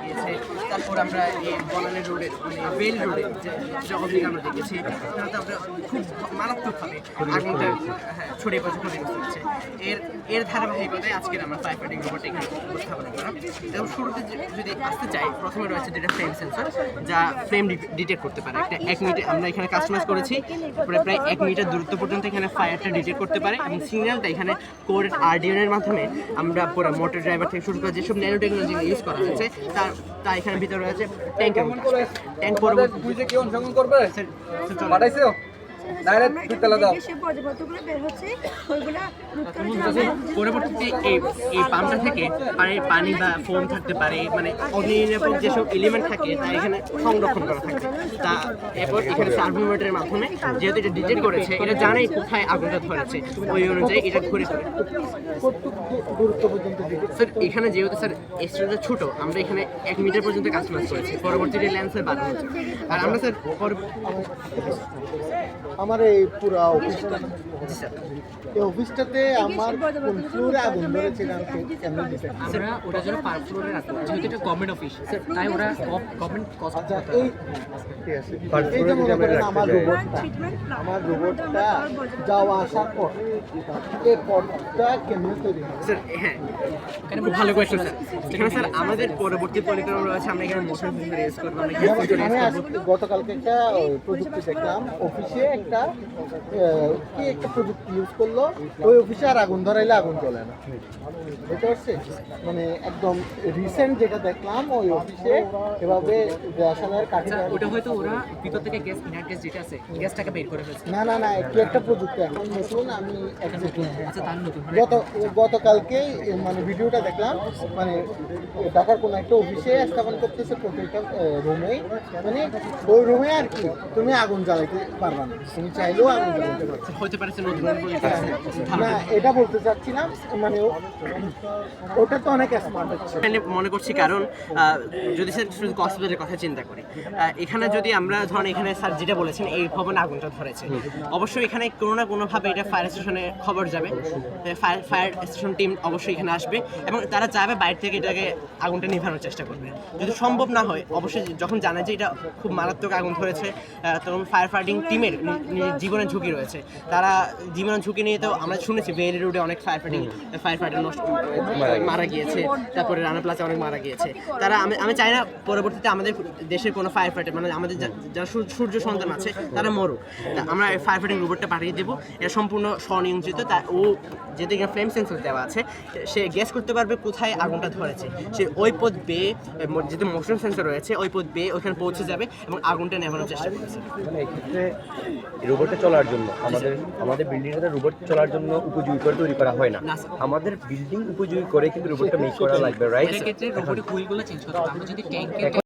গিয়েছে তারপর আমরা এই বনানী রোডের মানে বেল রোডে যে জগৎ আমরা দেখেছি তারপরে খুব মারাত্মকভাবে আগুনটা হ্যাঁ ছড়িয়ে পড়ে ক্ষতিগ্রস্ত হচ্ছে। এর এর ধারাবাহিকতায় আজকের আমরা ফায়ার ফাইটিং রোবট এখানে উপস্থাপনা করা এবং শুরুতে যদি আসতে চাই প্রথমে রয়েছে দুটা ফ্লেম সেন্সর যা ফ্লেম ডিটেক্ট করতে পারে। একটা এক মিনিটে আমরা এখানে কাস্টমাইজ করেছি। তারপরে প্রায় এক মিটার দূরত্ব পর্যন্ত এখানে ফায়ারটা ডিটেক্ট করতে পারে এবং সিগন্যালটা এখানে কোড আরডিএনের মাধ্যমে আমরা পুরো মোটর ড্রাইভার থেকে শুরু করে যেসব ন্যানো টেকনোলজি ইউজ করা হয়েছে তার তা এখানে ভিতরে রয়েছে ট্যাঙ্কের ট্যাঙ্ক পরবর্তী বুঝে কি অনুসরণ করবে? পরবর্তীতে এই এই পাম্পটা থেকে পানি পানি বা ফোম থাকতে পারে মানে অগ্নি যেসব এলিমেন্ট থাকে তা এখানে সংরক্ষণ করা থাকে। তা এরপর এখানে সার্ভোমিটারের মাধ্যমে যেহেতু এটা ডিটেক্ট করেছে এটা জানেই কোথায় আগুনটা ধরেছে ওই অনুযায়ী এটা ঘুরে ঘুরে স্যার এখানে যেহেতু স্যার এক্সট্রাটা ছোট আমরা এখানে এক মিটার পর্যন্ত কাস্টমাইজ করেছি। পরবর্তীতে ল্যান্সের বাড়ানো হচ্ছে। আর আমরা স্যার পর আমার এই পুরো অফিসটা এই অফিসটাতে আমার কোন ফ্লোরে আগুন ধরেছে এটা আমি কেমন ডিসাইড আমরা ওটার জন্য পার ফ্লোরে রাখব যেহেতু এটা গভর্নমেন্ট অফিস তাই ওরা গভর্নমেন্ট কস্ট আচ্ছা এই ঠিক আছে। এই যে মনে করেন আমার রোবটটা আমার রোবটটা যাওয়া আসার পর এই পথটা কেমন তৈরি স্যার হ্যাঁ এখানে খুব ভালো কোয়েশ্চেন স্যার। এখানে স্যার আমাদের পরবর্তী পরিক্রমা রয়েছে আমরা এখানে মোশন করব আমরা আজ- করব। গতকালকে একটা প্রযুক্তি দেখলাম অফিসে একটা কি একটা প্রযুক্তি ইউজ করল ওই অফিসে আর আগুন ধরাইলে আগুন জ্বলে না। বুঝতে পারছি? মানে একদম রিসেন্ট যেটা দেখলাম ওই অফিসে এভাবে রেশনের কাঠি আচ্ছা ওটা হয়তো ওরা ভিতর থেকে গ্যাস ইনার গ্যাস যেটা আছে গ্যাসটাকে বের করে ফেলছে। না না না কি একটা প্রযুক্তি এখন নতুন আমি exactly আচ্ছা তার নতুন গত গতকালকেই মানে ভিডিওটা দেখলাম মানে ঢাকার কোনো একটা অফিসে স্থাপন করতেছে প্রত্যেকটা রুমেই মানে ওই রুমে আর কি তুমি আগুন জ্বালাইতে পারবা না। তুমি চাইলেও আগুন জ্বালাইতে পারবে না। হতে পারে স্যার নতুন কোনো না এটা বলতে চাচ্ছিলাম মানে ওটা তো অনেক স্মার্ট হচ্ছে। মনে করছি কারণ যদি স্যার শুধু কসমেটের কথা চিন্তা করি এখানে যদি আমরা ধরেন এখানে স্যার যেটা বলেছেন এই ভবনে আগুনটা ধরেছে। অবশ্যই এখানে কোনো না কোনোভাবে এটা ফায়ার স্টেশনে খবর যাবে। ফায়ার ফায়ার স্টেশন টিম অবশ্যই এখানে আসবে এবং তারা যাবে বাইরে থেকে এটাকে আগুনটা নিভানোর চেষ্টা করবে। যদি সম্ভব না হয় অবশ্যই যখন জানা যে এটা খুব মারাত্মক আগুন ধরেছে তখন ফায়ার ফাইটিং টিমের জীবনের ঝুঁকি রয়েছে। তারা জীবনের ঝুঁকি নিয়ে তো আমরা শুনেছি বেইলি রোডে অনেক ফায়ার ফাইটিং ফায়ার ফাইটার নষ্ট মারা গিয়েছে। তারপরে রানা প্লাজা অনেক মারা গিয়েছে। তারা আমি আমি চাই না পরবর্তীতে আমাদের দেশের কোনো ফায়ার ফাইটার মানে আমাদের যা- যারা সূর্য- সূর্য সন্তান আছে তারা মরুক। তা আমরা ফায়ার ফাইটিং রোবটটা পাঠিয়ে দেবো। এটা সম্পূর্ণ স্বনিয়ন্ত্রিত তা ও যেহেতু এখানে ফ্লেম সেন্সর দেওয়া আছে সে গ্যাস করতে পারবে কোথায় আগুনটা ধরেছে। সে ওই পথ বেয়ে যেহেতু মোশন সেন্সর রয়েছে ওই পথ বেয়ে ওখানে পৌঁছে যাবে এবং আগুনটা নেভানোর চেষ্টা করছে। মানে এক্ষেত্রে রোবটে চলার জন্য। আমাদের আমাদের বিল্ডিংটাতে রোবট চলার জন্য উপযোগী করে তৈরি করা হয় না। আমাদের বিল্ডিং উপযোগী করে কিন্তু রোবটটা মেক করা লাগবে রাইট ক্ষেত্রে রোবটের হুইলগুলো চেঞ্জ করতে হবে। আমরা যদি ট্যাঙ্কের